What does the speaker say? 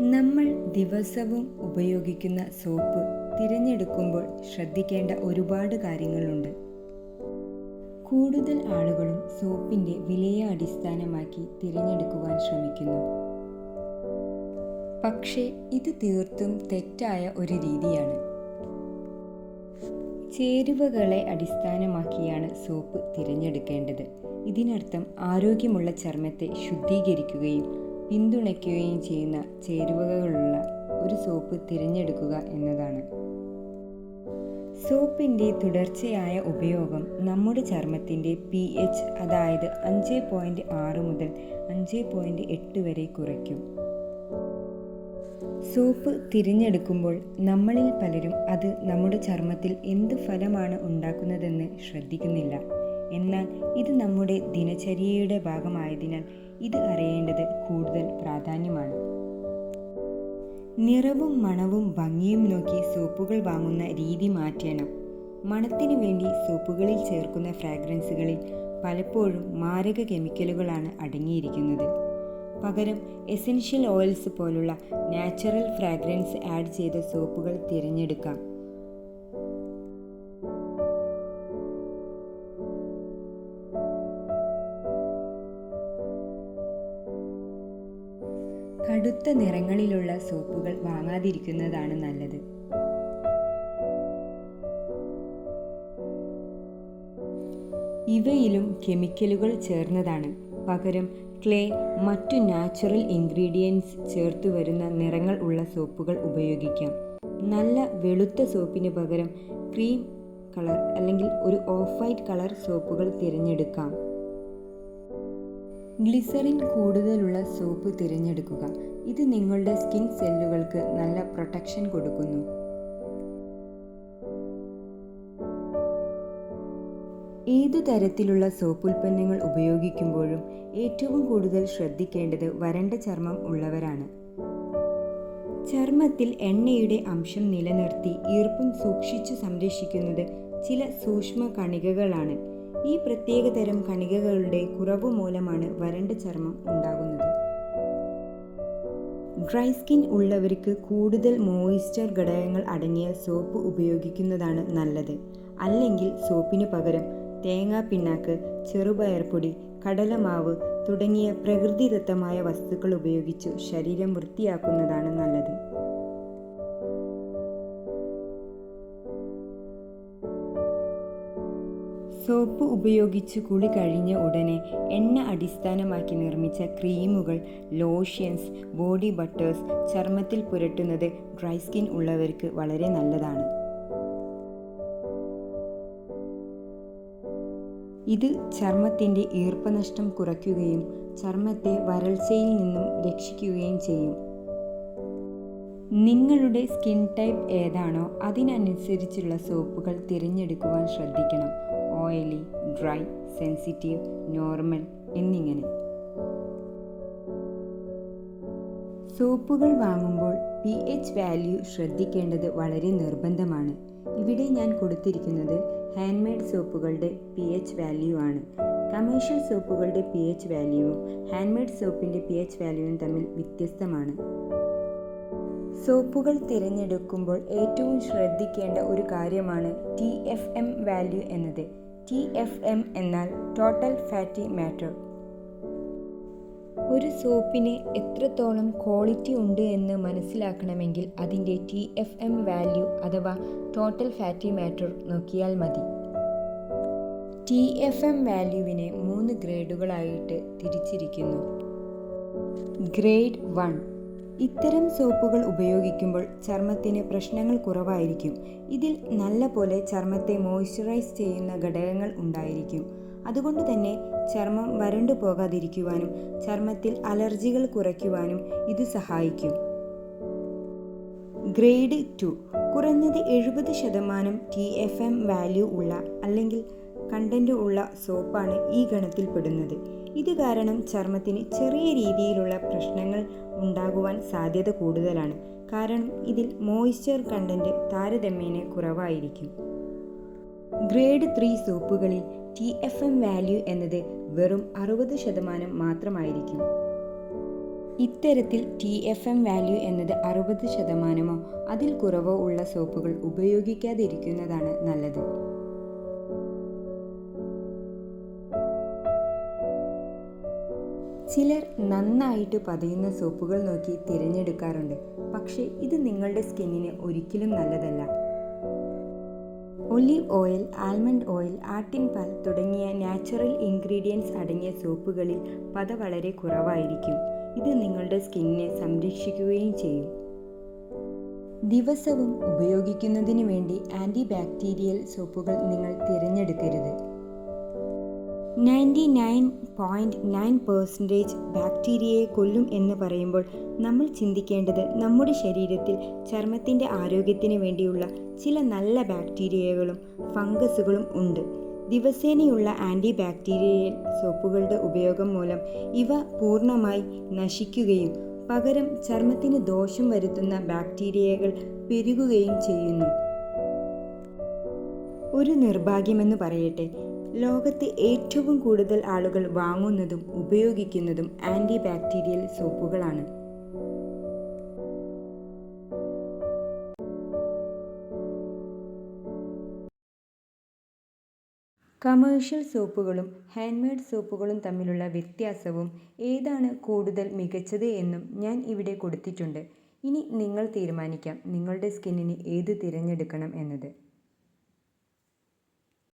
നമ്മൾ ദിവസവും ഉപയോഗിക്കുന്ന സോപ്പ് തിരഞ്ഞെടുക്കുമ്പോൾ ശ്രദ്ധിക്കേണ്ട ഒരുപാട് കാര്യങ്ങളുണ്ട്. കൂടുതൽ ആളുകളും സോപ്പിന്റെ വിലയെ അടിസ്ഥാനമാക്കി തിരഞ്ഞെടുക്കുവാൻ ശ്രമിക്കുന്നു. പക്ഷേ ഇത് തീർത്തും തെറ്റായ ഒരു രീതിയാണ്. ചേരുവകളെ അടിസ്ഥാനമാക്കിയാണ് സോപ്പ് തിരഞ്ഞെടുക്കേണ്ടത്. ഇതിനർത്ഥം ആരോഗ്യമുള്ള ചർമ്മത്തെ ശുദ്ധീകരിക്കുകയും പിന്തുണയ്ക്കുകയും ചെയ്യുന്ന ചേരുവകളുള്ള ഒരു സോപ്പ് തിരഞ്ഞെടുക്കുക എന്നതാണ്. സോപ്പിന്റെ തുടർച്ചയായ ഉപയോഗം നമ്മുടെ ചർമ്മത്തിന്റെ പി എച്ച് അതായത് അഞ്ച് പോയിന്റ് ആറ് മുതൽ അഞ്ച് പോയിന്റ് എട്ട് വരെ കുറയ്ക്കും. സോപ്പ് തിരഞ്ഞെടുക്കുമ്പോൾ നമ്മളിൽ പലരും അത് നമ്മുടെ ചർമ്മത്തിൽ എന്ത് ഫലമാണ് ഉണ്ടാക്കുന്നതെന്ന് ശ്രദ്ധിക്കുന്നില്ല. എന്നാൽ ഇത് നമ്മുടെ ദിനചര്യയുടെ ഭാഗമായതിനാൽ ഇത് അറിയേണ്ടത് കൂടുതൽ പ്രാധാന്യമാണ്. നിറവും മണവും ഭംഗിയും നോക്കി സോപ്പുകൾ വാങ്ങുന്ന രീതി മാറ്റണം. മണത്തിനു വേണ്ടി സോപ്പുകളിൽ ചേർക്കുന്ന ഫ്രാഗ്രൻസുകളിൽ പലപ്പോഴും മാരക കെമിക്കലുകളാണ് അടങ്ങിയിരിക്കുന്നത്. പകരം എസെൻഷ്യൽ ഓയിൽസ് പോലുള്ള നാച്ചുറൽ ഫ്രാഗ്രൻസ് ആഡ് ചെയ്ത സോപ്പുകൾ തിരഞ്ഞെടുക്കാം. കടുത്ത നിറങ്ങളിലുള്ള സോപ്പുകൾ വാങ്ങാതിരിക്കുന്നതാണ് നല്ലത്. ഇവയിലും കെമിക്കലുകൾ ചേർന്നതാണ്. പകരം ക്ലേ മറ്റു നാച്ചുറൽ ഇൻഗ്രീഡിയൻസ് ചേർത്ത് വരുന്ന നിറങ്ങൾ ഉള്ള സോപ്പുകൾ ഉപയോഗിക്കാം. നല്ല വെളുത്ത സോപ്പിന് പകരം ക്രീം കളർ അല്ലെങ്കിൽ ഒരു ഓഫ് വൈറ്റ് കളർ സോപ്പുകൾ തിരഞ്ഞെടുക്കാം. ഗ്ലിസറിൻ കൂടുതലുള്ള സോപ്പ് തിരഞ്ഞെടുക്കുക. ഇത് നിങ്ങളുടെ സ്കിൻ സെല്ലുകൾക്ക് നല്ല പ്രൊട്ടക്ഷൻ കൊടുക്കുന്നു. ഏതു തരത്തിലുള്ള സോപ്പ് ഉൽപ്പന്നങ്ങൾ ഉപയോഗിക്കുമ്പോഴും ഏറ്റവും കൂടുതൽ ശ്രദ്ധിക്കേണ്ടത് വരണ്ട ചർമ്മം ഉള്ളവരാണ്. ചർമ്മത്തിൽ എണ്ണയുടെ അംശം നിലനിർത്തി ഈർപ്പം സൂക്ഷിച്ചു സംരക്ഷിക്കുന്നത് ചില സൂക്ഷ്മ കണികകളാണ്. ഈ പ്രത്യേക തരം കണികകളുടെ കുറവ് മൂലമാണ് വരണ്ട ചർമ്മം ഉണ്ടാകുന്നത്. ഡ്രൈ സ്കിൻ ഉള്ളവർക്ക് കൂടുതൽ മോയിസ്ചർ ഘടകങ്ങൾ അടങ്ങിയ സോപ്പ് ഉപയോഗിക്കുന്നതാണ് നല്ലത്. അല്ലെങ്കിൽ സോപ്പിന് പകരം തേങ്ങാ പിണ്ണാക്ക് ചെറുപയർപ്പൊടി കടലമാവ് തുടങ്ങിയ പ്രകൃതിദത്തമായ വസ്തുക്കൾ ഉപയോഗിച്ചു ശരീരം വൃത്തിയാക്കുന്നതാണ് നല്ലത്. സോപ്പ് ഉപയോഗിച്ച് കുളി കഴിഞ്ഞ ഉടനെ എണ്ണ അടിസ്ഥാനമാക്കി നിർമ്മിച്ച ക്രീമുകൾ ലോഷ്യൻസ് ബോഡി ബട്ടേഴ്സ് ചർമ്മത്തിൽ പുരട്ടുന്നത് ഡ്രൈ സ്കിൻ ഉള്ളവർക്ക് വളരെ നല്ലതാണ്. ഇത് ചർമ്മത്തിന്റെ ഈർപ്പനഷ്ടം കുറയ്ക്കുകയും ചർമ്മത്തെ വരൾച്ചയിൽ നിന്നും രക്ഷിക്കുകയും ചെയ്യും. നിങ്ങളുടെ സ്കിൻ ടൈപ്പ് ഏതാണോ അതിനനുസരിച്ചുള്ള സോപ്പുകൾ തിരഞ്ഞെടുക്കുവാൻ ശ്രദ്ധിക്കണം. ഓയിലി ഡ്രൈ സെൻസിറ്റീവ് നോർമൽ എന്നിങ്ങനെ. സോപ്പുകൾ വാങ്ങുമ്പോൾ പി എച്ച് വാല്യൂ ശ്രദ്ധിക്കേണ്ടത് വളരെ നിർബന്ധമാണ്. ഇവിടെ ഞാൻ കൊടുത്തിരിക്കുന്നത് ഹാൻഡ് മെയ്ഡ് സോപ്പുകളുടെ പി എച്ച് വാല്യൂ ആണ്. കമേഴ്ഷ്യൽ സോപ്പുകളുടെ പി എച്ച് വാല്യൂവും ഹാൻഡ് മെയ്ഡ് സോപ്പിന്റെ പി എച്ച് വാല്യൂവും തമ്മിൽ വ്യത്യസ്തമാണ്. സോപ്പുകൾ തിരഞ്ഞെടുക്കുമ്പോൾ ഏറ്റവും ശ്രദ്ധിക്കേണ്ട ഒരു കാര്യമാണ് ടി എഫ് എം വാല്യൂ എന്നത്. ടി എഫ് എം എന്നാൽ ടോട്ടൽ ഫാറ്റി മാറ്റർ ഒരു സോപ്പിന് എത്രത്തോളം ക്വാളിറ്റി ഉണ്ട് എന്ന് മനസ്സിലാക്കണമെങ്കിൽ അതിന്റെ ടി എഫ് എം വാല്യൂ അഥവാ ടോട്ടൽ ഫാറ്റി മാറ്റർ നോക്കിയാൽ മതി. ടി എഫ് എം വാല്യൂവിനെ മൂന്ന് ഗ്രേഡുകളായിട്ട് തിരിച്ചിരിക്കുന്നു. ഗ്രേഡ് വൺ ഇത്തരം സോപ്പുകൾ ഉപയോഗിക്കുമ്പോൾ ചർമ്മത്തിന് പ്രശ്നങ്ങൾ കുറവായിരിക്കും. ഇതിൽ നല്ല പോലെ ചർമ്മത്തെ മോയ്സ്ചറൈസ് ചെയ്യുന്ന ഘടകങ്ങൾ ഉണ്ടായിരിക്കും. അതുകൊണ്ട് തന്നെ ചർമ്മം വരണ്ടു പോകാതിരിക്കുവാനും ചർമ്മത്തിൽ അലർജികൾ കുറയ്ക്കുവാനും ഇത് സഹായിക്കും. Grade two. കുറഞ്ഞത് എഴുപത് ശതമാനം ടി എഫ് എം വാല്യൂ ഉള്ള അല്ലെങ്കിൽ കണ്ടന്റ് ഉള്ള സോപ്പാണ് ഈ ഗണത്തിൽപ്പെടുന്നത്. ഇത് കാരണം ചർമ്മത്തിന് ചെറിയ രീതിയിലുള്ള പ്രശ്നങ്ങൾ ഉണ്ടാകുവാൻ സാധ്യത കൂടുതലാണ്. കാരണം ഇതിൽ മോയ്സ്ചർ കണ്ടന്റ് താരതമ്യേന കുറവായിരിക്കും. ഗ്രേഡ് ത്രീ സോപ്പുകളിൽ ടി എഫ് എം വാല്യൂ എന്നത് വെറും അറുപത് ശതമാനം മാത്രമായിരിക്കും. ഇത്തരത്തിൽ ടി എഫ് എം വാല്യൂ എന്നത് അറുപത് ശതമാനമോ അതിൽ കുറവോ ഉള്ള സോപ്പുകൾ ഉപയോഗിക്കാതിരിക്കുന്നതാണ് നല്ലത്. ചിലർ നന്നായിട്ട് പതയുന്ന സോപ്പുകൾ നോക്കി തിരഞ്ഞെടുക്കാറുണ്ട്. പക്ഷേ ഇത് നിങ്ങളുടെ സ്കിന്നിന് ഒരിക്കലും നല്ലതല്ല. ഒലിവ് ഓയിൽ ആൽമണ്ട് ഓയിൽ ആട്ടിൻ പാൽ തുടങ്ങിയ നാച്ചുറൽ ഇൻഗ്രീഡിയൻസ് അടങ്ങിയ സോപ്പുകളിൽ പത വളരെ കുറവായിരിക്കും. ഇത് നിങ്ങളുടെ സ്കിന്നിനെ സംരക്ഷിക്കുകയും ചെയ്യും. ദിവസവും ഉപയോഗിക്കുന്നതിന് വേണ്ടി ആന്റി ബാക്ടീരിയൽ സോപ്പുകൾ നിങ്ങൾ തിരഞ്ഞെടുക്കരുത്. Ninety nine point nine percentage ബാക്ടീരിയയെ കൊല്ലും എന്ന് പറയുമ്പോൾ നമ്മൾ ചിന്തിക്കേണ്ടത് നമ്മുടെ ശരീരത്തിൽ ചർമ്മത്തിന്റെ ആരോഗ്യത്തിന് വേണ്ടിയുള്ള ചില നല്ല ബാക്ടീരിയകളും ഫംഗസുകളും ഉണ്ട്. ദിവസേനയുള്ള ആന്റി ബാക്ടീരിയൽ സോപ്പുകളുടെ ഉപയോഗം മൂലം ഇവ പൂർണമായി നശിക്കുകയും പകരം ചർമ്മത്തിന് ദോഷം വരുത്തുന്ന ബാക്ടീരിയകൾ പെരുകുകയും ചെയ്യുന്നു. ഒരു നിർഭാഗ്യമെന്ന് പറയട്ടെ ലോകത്ത് ഏറ്റവും കൂടുതൽ ആളുകൾ വാങ്ങുന്നതും ഉപയോഗിക്കുന്നതും ആന്റി ബാക്ടീരിയൽ സോപ്പുകളാണ്. കമേഴ്ഷ്യൽ സോപ്പുകളും ഹാൻഡ്മെയ്ഡ് സോപ്പുകളും തമ്മിലുള്ള വ്യത്യാസവും ഏതാണ് കൂടുതൽ മികച്ചത് എന്നും ഞാൻ ഇവിടെ കൊടുത്തിട്ടുണ്ട്. ഇനി നിങ്ങൾ തീരുമാനിക്കാം നിങ്ങളുടെ സ്കിന്നിന് ഏത് തിരഞ്ഞെടുക്കണം എന്നത്.